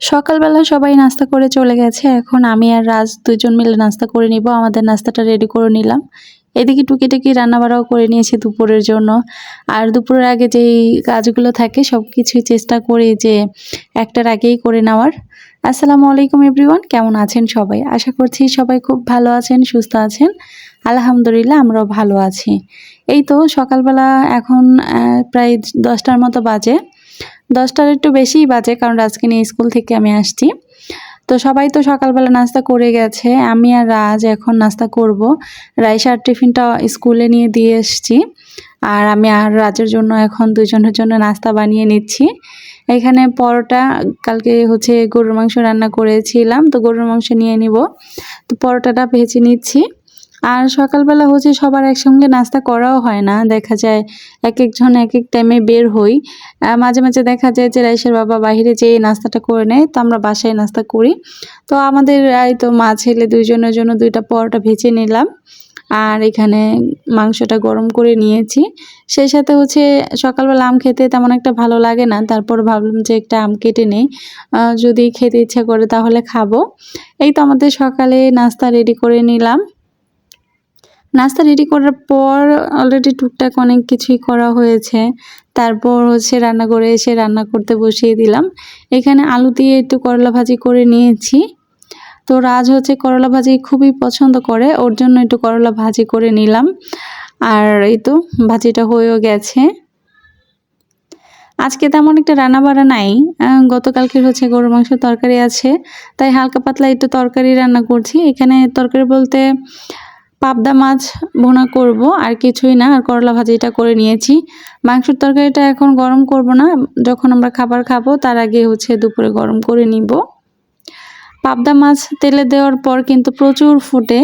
সকালবেলা সবাই নাস্তা করে চলে গেছে। এখন আমি আর রাজ দুজন মিলে নাস্তা করে নিব। আমাদের নাস্তাটা রেডি করে নিলাম। এদিকে টুকিটাকি রান্নাবাড়াও করে নিয়েছি দুপুরের জন্য। আর দুপুরের আগে যেই কাজগুলো থাকে সব কিছুই চেষ্টা করি যে একটার আগেই করে নেওয়ার। আসসালামু আলাইকুম এভরিওয়ান কেমন আছেন সবাই? আশা করছি সবাই খুব ভালো আছেন, সুস্থ আছেন। আলহামদুলিল্লাহ, আমরাও ভালো আছি। এই তো সকালবেলা এখন প্রায় দশটার মতো বাজে। দশটার একটু বেশিই বাজে, কারণ আজকে নিয়ে স্কুল থেকে আমি আসছি। তো সবাই তো সকালবেলা নাস্তা করে গেছে, আমি আর রাজ এখন নাস্তা করব। রাইসার টিফিনটা স্কুলে নিয়ে দিয়ে এসেছি, আর আমি আর রাজের জন্য এখন দুজনের জন্য নাস্তা বানিয়ে নিচ্ছি। এখানে পরোটা, কালকে হচ্ছে গরুর মাংস রান্না করেছিলাম, তো গরুর মাংস নিয়ে নিব। তো পরোটাটা ভেজে নিচ্ছি। আর সকালবেলা হচ্ছে সবার একসঙ্গে নাস্তা করাও হয় না। দেখা যায় এক একজন এক এক টাইমে বের হই। মাঝে মাঝে দেখা যায় যে রাইসের বাবা বাইরে যেয়ে নাস্তাটা করে নেয়, তো আমরা বাসায় নাস্তা করি। তো আমাদের এই তো মা ছেলে দুইজনের জন্য দুইটা পরোটা ভেজে নিলাম। আর এখানে মাংসটা গরম করে নিয়েছি। সেই সাথে হচ্ছে সকালবেলা আম খেতে তেমন একটা ভালো লাগে না। তারপর ভাবলাম যে একটা আম কেটে নেই। যদি খেতে ইচ্ছা করে তাহলে খাব। এই তো আমাদের সকালে নাস্তা রেডি করে নিলাম। নাস্তা রেডি করার পর অলরেডি টুকটাক অনেক কিছুই করা হয়েছে। তারপর হচ্ছে রান্না করে এসে রান্না করতে বসিয়ে দিলাম। এখানে আলু দিয়ে একটু করলা ভাজি করে নিয়েছি। তো রাজ হচ্ছে করলা ভাজি খুবই পছন্দ করে, ওর জন্য একটু করলা ভাজি করে নিলাম। আর এই তো ভাজিটা হয়েও গেছে। আজকে তেমন একটা রান্না বাড়া নাই গতকালকের হচ্ছে গরুর মাংস তরকারি আছে, তাই হালকা পাতলা একটু তরকারি রান্না করছি। এখানে তরকারি বলতে পাবদা মাছ ভোনা করব, আর কিছুই না, আর করলা ভাজিটা করে নিয়েছি। মাংসের তরকারিটা এখন গরম করব না, যখন আমরা খাবার খাব, তার আগে হচ্ছে দুপুরে গরম করে নিব। পাবদা মাছ তেলে দেওয়ার পর কিন্তু প্রচুর ফুটে।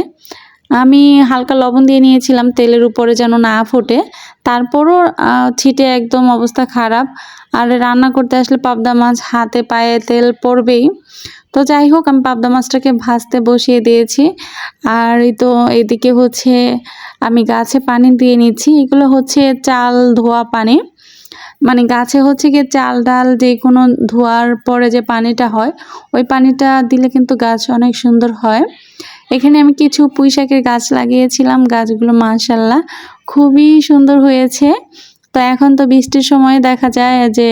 আমি হালকা লবণ দিয়ে নিয়েছিলাম, তেলের উপরে যেন না ফোটে। তারপরও ছিটে একদম অবস্থা খারাপ। আর রান্না করতে আসলে পাবদা মাছ হাতে পায়ে তেল পড়বেই। তো যাই হোক, আমি পাবদা মাছটাকে ভাজতে বসিয়ে দিয়েছি। আর এই তো এদিকে হচ্ছে, আমি গাছে পানি দিয়ে নিচ্ছি। এগুলো হচ্ছে চাল ধোয়া পানি। মানে গাছে হচ্ছে গিয়ে চাল ডাল যে কোনো ধোয়ার পরে যে পানিটা হয়, ওই পানিটা দিলে কিন্তু গাছ অনেক সুন্দর হয়। এখানে আমি কিছু পুঁই শাকের গাছ লাগিয়েছিলাম, গাছগুলো মাশাল্লাহ খুবই সুন্দর হয়েছে। তো এখন তো বৃষ্টির সময় দেখা যায় যে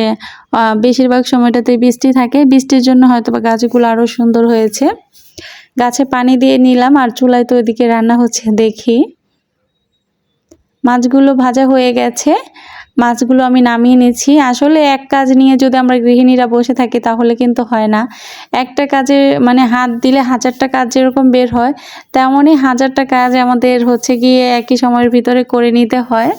বেশিরভাগ সময়টাতে বৃষ্টি থাকে। বৃষ্টির জন্য হয়তো বা গাছগুলো আরও সুন্দর হয়েছে। গাছে পানি দিয়ে নিলাম আর চুলায় তো ওইদিকে রান্না হচ্ছে, দেখি। মাছগুলো ভাজা হয়ে গেছে। মাছগুলো আমি নামিয়ে নিয়েছি। আসলে এক কাজ নিয়ে যদি আমরা গৃহিণীরা বসে থাকি তাহলে কিন্তু হয় না। একটা কাজে মানে হাত দিলে হাজারটা কাজ যেরকম বের হয়, তেমনই হাজারটা কাজ আমাদের হচ্ছে গিয়ে একই সময়ের ভিতরে করে নিতে হয়।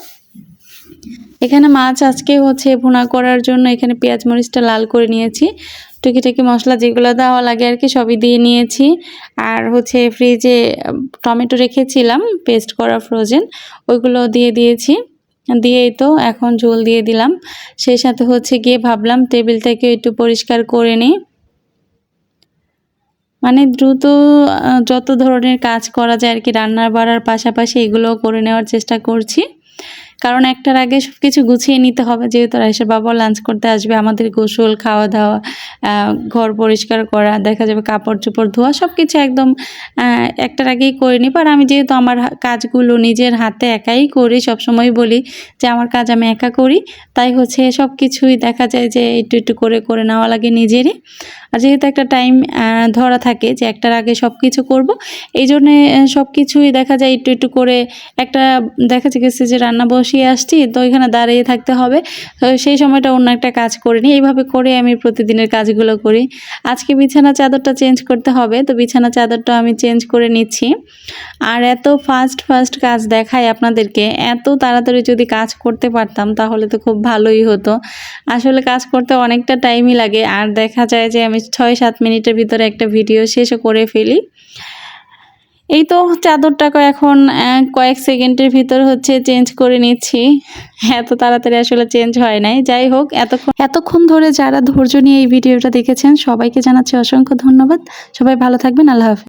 এখানে মাছ আজকে হচ্ছে ভুনা করার জন্য এখানে পেঁয়াজ মরিচটা লাল করে নিয়েছি। টুকিটাকি মশলা যেগুলো দেওয়া লাগে আর কি সবই দিয়ে নিয়েছি। আর হচ্ছে ফ্রিজে টমেটো রেখেছিলাম পেস্ট করা ফ্রোজেন ওইগুলো দিয়ে দিয়েছি। দিয়েই তো এখন ঝোল দিয়ে দিলাম। সেই সাথে হচ্ছে গিয়ে ভাবলাম টেবিলটাকে একটু পরিষ্কার করে নিই। মানে দ্রুত যত ধরনের কাজ করা যায় আর কি, রান্নার বাড়ার পাশাপাশি এগুলো করে নেওয়ার চেষ্টা করছি। কারণ একটার আগে সব কিছু গুছিয়ে নিতে হবে। যেহেতু রাইসের বাবা লাঞ্চ করতে আসবে, আমাদের গোসল খাওয়া দাওয়া ঘর পরিষ্কার করা, দেখা যাবে কাপড় চোপড় ধোয়া সব কিছু একদম একটার আগেই করে নিই। আর আমি যেহেতু আমার কাজগুলো নিজের হাতে একাই করি, সবসময় বলি যে আমার কাজ আমি একা করি, তাই হচ্ছে সব কিছুই দেখা যায় যে একটু একটু করে করে নেওয়া লাগে নিজেরই। আর যেহেতু একটা টাইম ধরা থাকে যে একটার আগে সব কিছু করব, এই জন্যে সব কিছুই দেখা যায় একটু একটু করে, একটা দেখা গেছে যে রান্না বসিয়ে আসছি, তো এখানে দাঁড়িয়ে থাকতে হবে। তো সেই সময়টা অন্য একটা কাজ করে নিই। এইভাবে করে আমি প্রতিদিনের কাজগুলো করি। আজকে বিছানা চাদরটা চেঞ্জ করতে হবে, তো বিছানা চাদরটা আমি চেঞ্জ করে নিচ্ছি। আর এত ফাস্ট ফাস্ট কাজ দেখায় আপনাদেরকে, এত তাড়াতাড়ি যদি কাজ করতে পারতাম তাহলে তো খুব ভালোই হতো। আসলে কাজ করতে অনেকটা টাইমই লাগে, আর দেখা যায় যে আমি ছয় সাত মিনিটের ভিতরে একটা ভিডিও শেষও করে ফেলি। এই তো চাদরটাকে এখন কয়েক সেকেন্ডের ভিতর হচ্ছে চেঞ্জ করে নিচ্ছি। এত তাড়াতাড়ি আসলে চেঞ্জ হয় নাই। যাই হোক, এতক্ষণ এতক্ষণ ধরে যারা ধৈর্য নিয়ে এই ভিডিওটা দেখেছেন, সবাইকে জানাচ্ছি অসংখ্য ধন্যবাদ। সবাই ভালো থাকবেন, আল্লাহ হাফেজ।